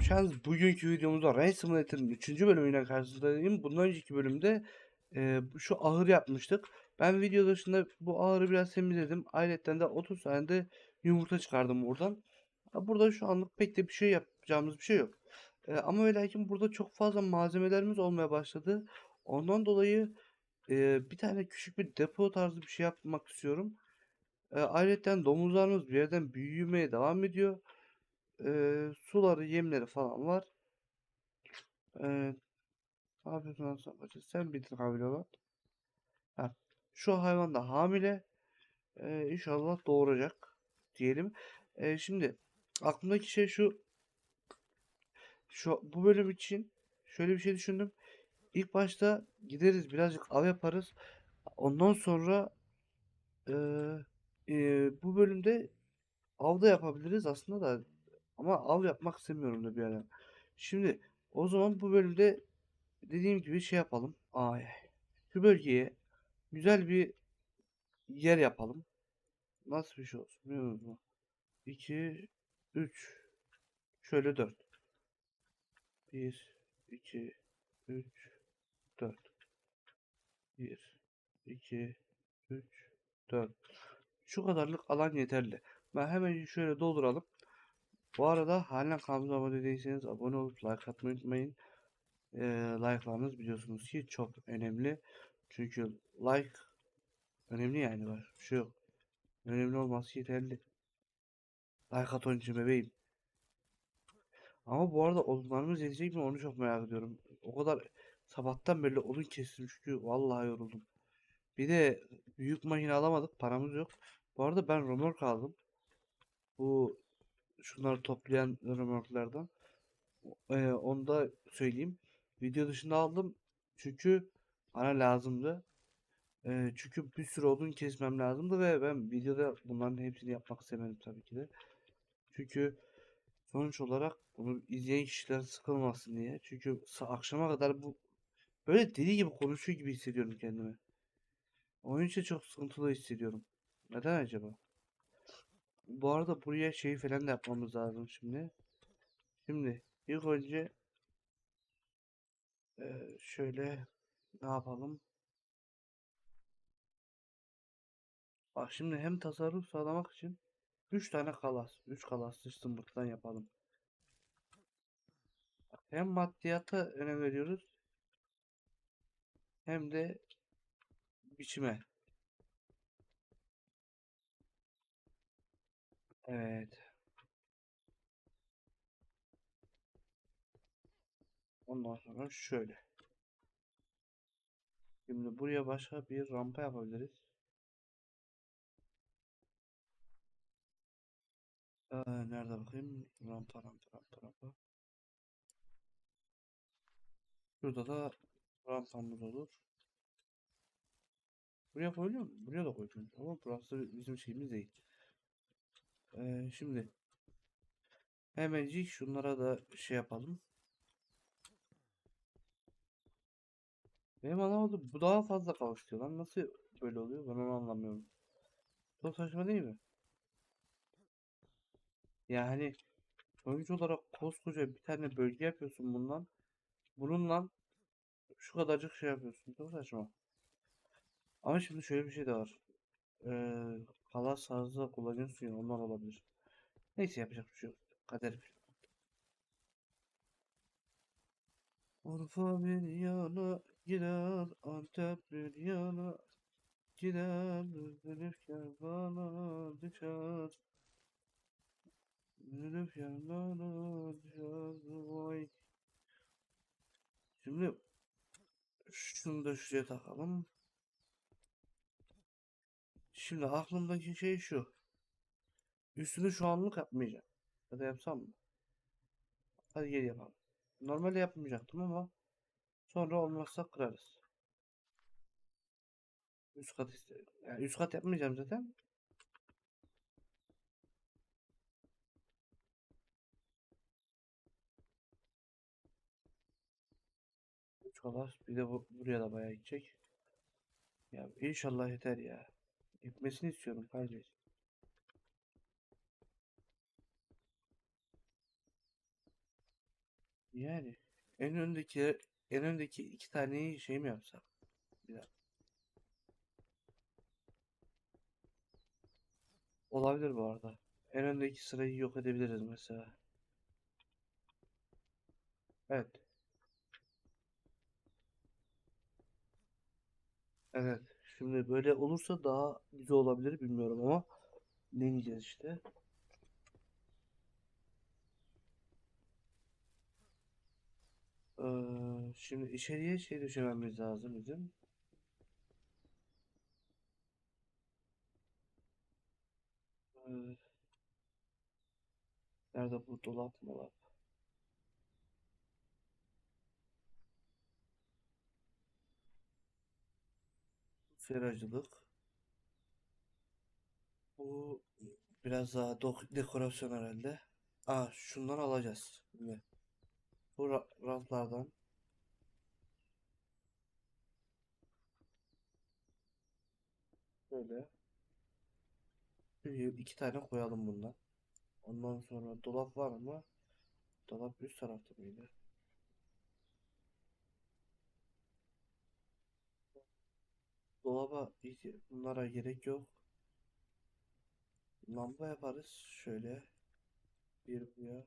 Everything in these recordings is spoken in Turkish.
hoş geldiniz. Bugünkü videomuzda Rain Simulator'ın 3. bölümüyle karşınızdayım. Bundan önceki bölümde e, şu ahır yapmıştık. Ben video dışında bu ahırı biraz temizledim. Ayrıca de 30 tane yumurta çıkardım buradan. Burada şu anlık pek de bir şey yapacağımız bir şey yok. E, ama ve lakin burada çok fazla malzemelerimiz olmaya başladı. Ondan dolayı e, bir tane küçük bir depo tarzı bir şey yapmak istiyorum. E, ayrıca domuzlarımız bir yerden büyümeye devam ediyor. Eee, suları, yemleri falan var. Eee ne yapıyorsun Hasan? Sen bitir hamile olan. Ha, şu hayvan da hamile. Eee inşallah doğuracak diyelim. Eee, şimdi aklımdaki şey şu. Şu bu bölüm için şöyle bir şey düşündüm. İlk başta gideriz birazcık av yaparız. Ondan sonra eee, eee, bu bölümde av da yapabiliriz aslında da ama av yapmak istemiyorum da bir ara. Şimdi o zaman bu bölümde dediğim gibi şey yapalım. Ay, şu bölgeye güzel bir yer yapalım. Nasıl bir şey olsun biliyor musun? 2, 3, şöyle 4. 1, 2, 3, 4. 1, 2, 3, 4. Şu kadarlık alan yeterli. Ben hemen şöyle dolduralım. Bu arada halen kanalımıza abone değilseniz abone olup like atmayı unutmayın. Ee, like'larınız biliyorsunuz ki çok önemli. Çünkü like önemli yani var. Bir şey yok. Önemli olması yeterli. Like at onun için bebeğim. Ama bu arada odunlarımız yetecek mi onu çok merak ediyorum. O kadar sabahtan beri odun kestim çünkü vallahi yoruldum. Bir de büyük makine alamadık paramız yok. Bu arada ben römork aldım. Bu şunları toplayan römorklardan. Ee, onu da söyleyeyim. Video dışında aldım. Çünkü bana lazımdı. Ee, çünkü bir sürü odun kesmem lazımdı ve ben videoda bunların hepsini yapmak istemedim tabii ki de. Çünkü sonuç olarak bunu izleyen kişiler sıkılmasın diye. Çünkü akşama kadar bu böyle deli gibi konuşuyor gibi hissediyorum kendimi. Onun çok sıkıntılı hissediyorum. Neden acaba? Bu arada buraya şey falan da yapmamız lazım şimdi. Şimdi ilk önce eee, şöyle ne yapalım? Bak şimdi hem tasarruf sağlamak için 3 tane kalas, 3 kalaslı zımbırttan yapalım. Hem maddiyata önem veriyoruz hem de biçime. Evet. Ondan sonra şöyle. Şimdi buraya başka bir rampa yapabiliriz. Ee, nerede bakayım? Rampa rampa rampa rampa. Şurada da rampamız olur. Buraya koyuluyor mu? Buraya da koyuyoruz. Ama burası bizim şeyimiz değil. Ee, şimdi hemencik şunlara da şey yapalım. Benim anlamadım. Bu daha fazla kavuştuyor lan. Nasıl böyle oluyor? Ben onu anlamıyorum. Çok saçma değil mi? Yani sonuç olarak koskoca bir tane bölge yapıyorsun bundan. Bununla şu kadarcık şey yapıyorsun. Çok saçma. Ama şimdi şöyle bir şey de var. Ee, kalas fazla kullanıyorsun ya ondan olabilir. Neyse yapacak bir şey yok. Kader. Urfa bir yana gider, Antep bir yana gider, Zülüf kervana düşer. Zülüf kervana düşer, vay. Şimdi şunu da şuraya takalım. Şimdi aklımdaki şey şu. Üstünü şu anlık yapmayacağım. Ya da yapsam mı? Hadi gel yapalım. Normalde yapmayacaktım ama sonra olmazsa kırarız. Üst kat istedim. Yani üst kat yapmayacağım zaten. Üç kadar. Bir de bu, buraya da bayağı gidecek. Ya inşallah yeter ya. Gitmesini istiyorum kardeş. Yani en öndeki en öndeki iki taneyi şey mi yapsak? Bir dakika. Olabilir bu arada. En öndeki sırayı yok edebiliriz mesela. Evet. Evet. Şimdi böyle olursa daha güzel olabilir bilmiyorum ama deneyeceğiz işte. Ee, şimdi içeriye şey düşünmemiz lazım bizim. Ee, nerede bu dolap molap? Seracılık. Bu biraz daha dekorasyon herhalde. Aa şundan alacağız. Şimdi bu ra- raflardan böyle iki tane koyalım bundan. Ondan sonra dolap var mı? Dolap üst tarafta mıydı? Dolaba bunlara gerek yok. Lamba yaparız. Şöyle bir buraya.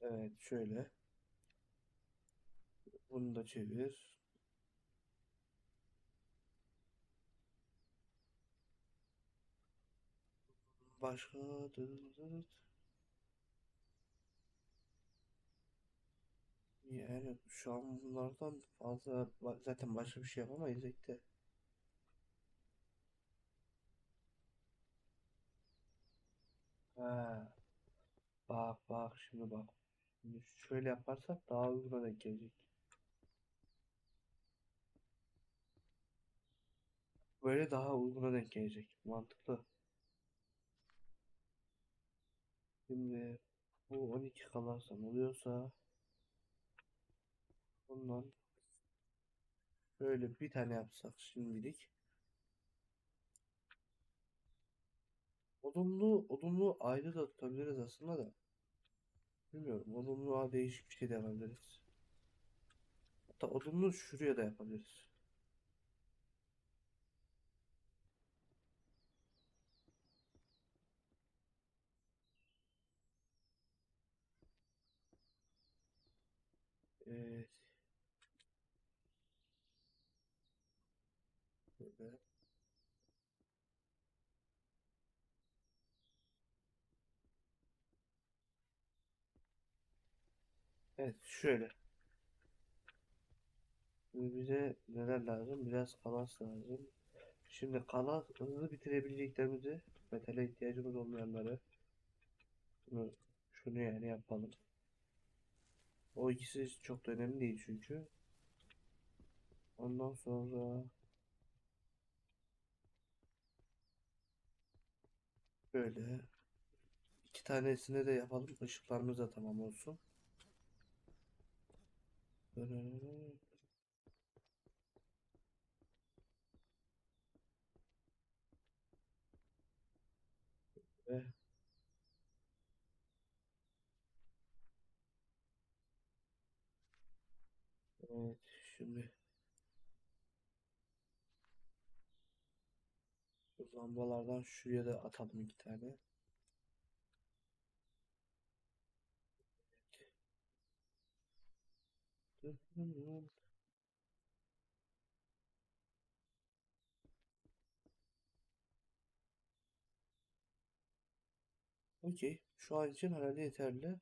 Evet şöyle. Bunu da çevir. Başka dırırırırt. Yani şu an bunlardan fazla zaten başka bir şey yapamayız ekte. Ha, bak bak şimdi bak. Şimdi şöyle yaparsak daha uyguna denk gelecek. Böyle daha uyguna denk gelecek. Mantıklı. Şimdi bu 12 kalarsan oluyorsa bundan böyle bir tane yapsak şimdilik. Odunlu, odunlu ayrı da tutabiliriz aslında da. Bilmiyorum. Odunluğa değişik bir şey de yapabiliriz. Hatta odunlu şuraya da yapabiliriz. Evet. Böyle. Evet şöyle. Şimdi bize neler lazım? Biraz kalas lazım. Şimdi kalas hızlı bitirebileceklerimizi metale ihtiyacımız olmayanları şunu, şunu yani yapalım. O ikisi çok da önemli değil çünkü. Ondan sonra böyle iki tanesini de yapalım. Işıklarımız da tamam olsun. Ve evet şimdi bu lambalardan şuraya da atalım iki tane. Okey. Şu an için herhalde yeterli.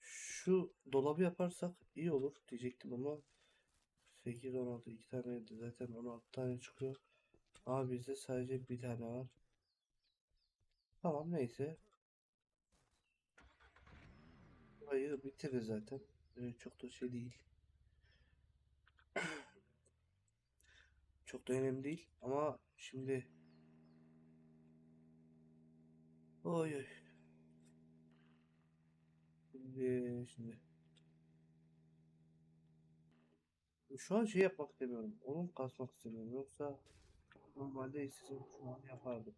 Şu dolabı yaparsak iyi olur diyecektim ama 8, 16 iki tane zaten 16 tane çıkıyor. Ama bizde sadece bir tane var. Tamam neyse. Burayı bitiririz zaten. Çok da şey değil. Çok da önemli değil. Ama şimdi oy oy. Şimdi şimdi şu an şey yapmak istemiyorum. Onun kasmak istemiyorum. Yoksa Normalde istesem şu an yapardım.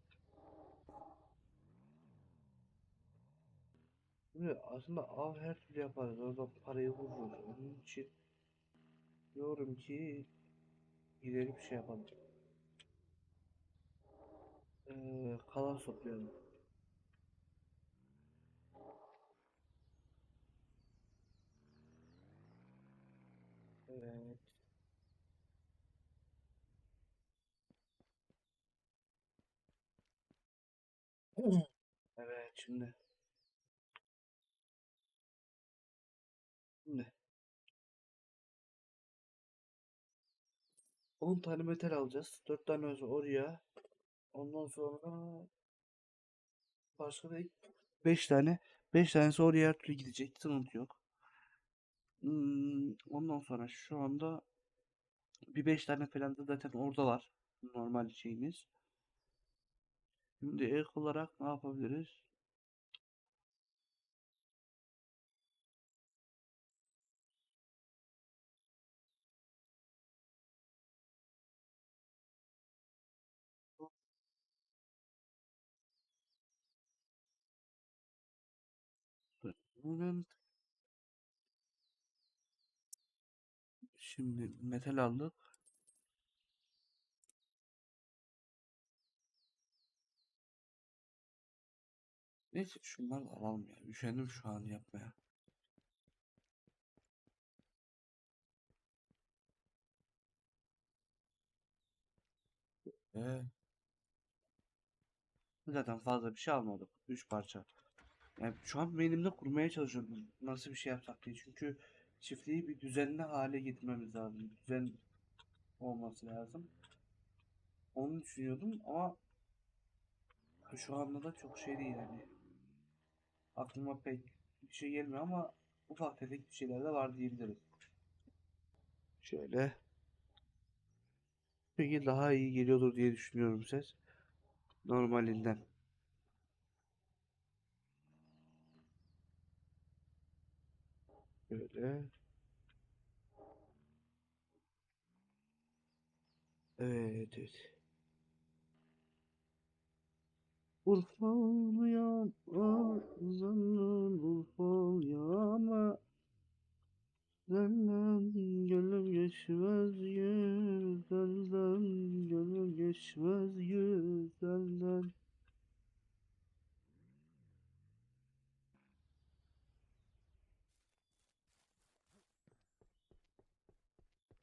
Şimdi aslında av her türlü yaparız. Orada parayı vururuz. Onun için diyorum ki gidelim şey yapalım. Ee, kalan toplayalım. Evet. Evet şimdi. 10 tane metal alacağız. 4 tane oraya. Ondan sonra başka da 5 tane. 5 tanesi oraya her türlü gidecek. Sıkıntı yok. Hmm, ondan sonra şu anda bir 5 tane falan da zaten orada var. Normal şeyimiz. Şimdi ek olarak ne yapabiliriz? Hemen Şimdi metal aldık. Neyse şunları alalım ya. Üşendim şu an yapmaya. Ee, zaten fazla bir şey almadık. 3 parça. Yani şu an beynimde kurmaya çalışıyorum. Nasıl bir şey yapsak diye. Çünkü çiftliği bir düzenli hale getirmemiz lazım. Düzen olması lazım. Onu düşünüyordum ama şu anda da çok şey değil yani. Aklıma pek bir şey gelmiyor ama ufak tefek bir şeyler de var diyebiliriz. Şöyle. Peki daha iyi geliyordur diye düşünüyorum ses. Normalinden. Böyle. Evet, evet. Urfa'lı yağma, zannan Urfa'lı yağma. Senden gönlüm geçmez güzelden, gönlüm geçmez güzelden.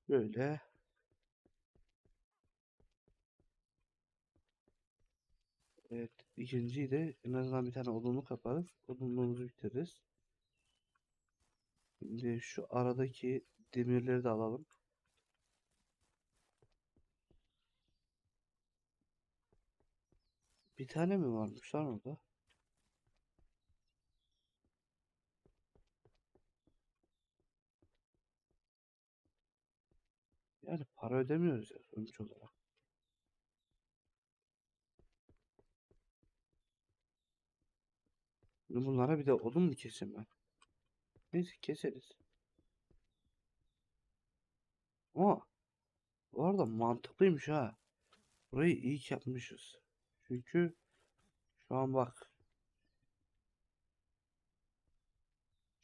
Böyle. Evet, ikinciyi de en azından bir tane odunluk kaparız. Odunluğumuzu bitiririz. Şimdi şu aradaki demirleri de alalım. Bir tane mi varmış lan orada? Yani para ödemiyoruz ya sonuç olarak. Bunlara bir de odun mu keseyim ben? Neyse keseriz. Ama bu arada mantıklıymış ha. Burayı iyi yapmışız. Çünkü şu an bak.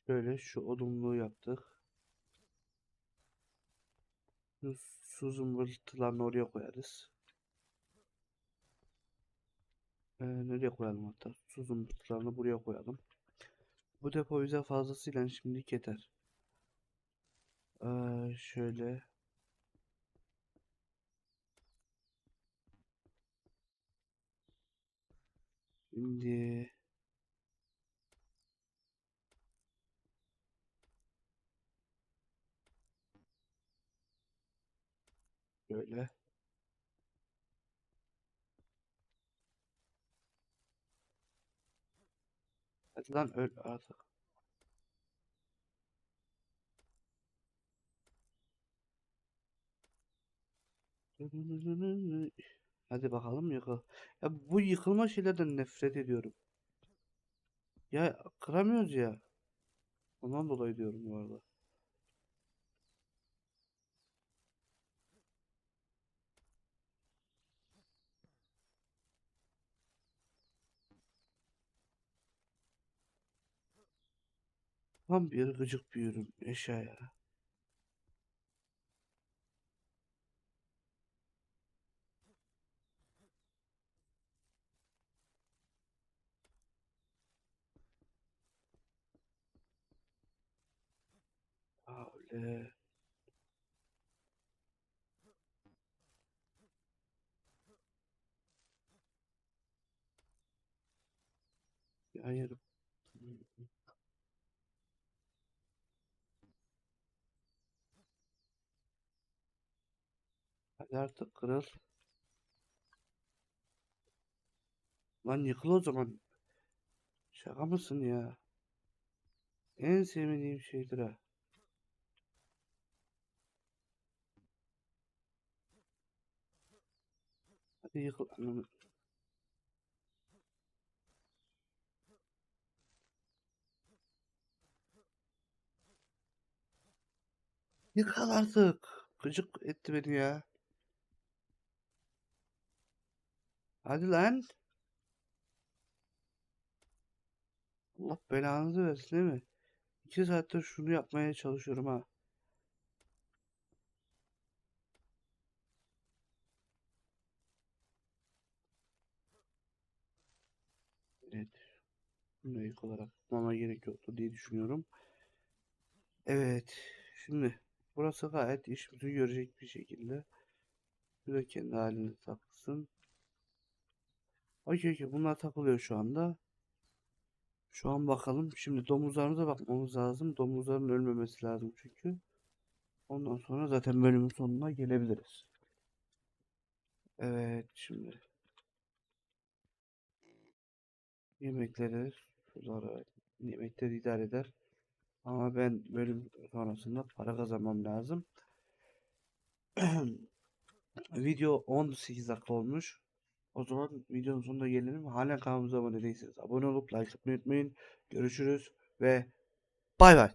Şöyle şu odunluğu yaptık. Şu su oraya koyarız. Ee, nereye koyalım hatta? Su zımbırtılarını buraya koyalım. Bu depo bize fazlasıyla şimdilik yeter. Ee, şöyle. Şimdi böyle. Hadi lan öl artık. Hadi bakalım yıkıl. Ya bu yıkılma şeylerden nefret ediyorum. Ya kıramıyoruz ya. Ondan dolayı diyorum bu arada. Tam bir gıcık bir ürün eşyaya. Öyle. Hayır. Hadi artık kırıl. Lan yıkıl o zaman. Şaka mısın ya? En sevmediğim şeydir ha. Hadi yıkıl. Yıkıl artık. Gıcık etti beni ya. Hadi lan. Allah belanızı versin değil mi? İki saattir şunu yapmaya çalışıyorum ha. Evet. Bunu ilk olarak yapmama gerek yoktu diye düşünüyorum. Evet. Şimdi burası gayet işimizi görecek bir şekilde. Bu da kendi halinde takılsın. Okey okey bunlar takılıyor şu anda. Şu an bakalım. Şimdi domuzlarımıza bakmamız lazım. Domuzların ölmemesi lazım çünkü. Ondan sonra zaten bölümün sonuna gelebiliriz. Evet şimdi. Yemekleri, suları, yemekleri idare eder. Ama ben bölüm sonrasında para kazanmam lazım. Video 18 dakika olmuş. O zaman videonun sonuna gelelim. Hala kanalımıza abone değilseniz abone olup like atmayı unutmayın. Görüşürüz ve bay bay.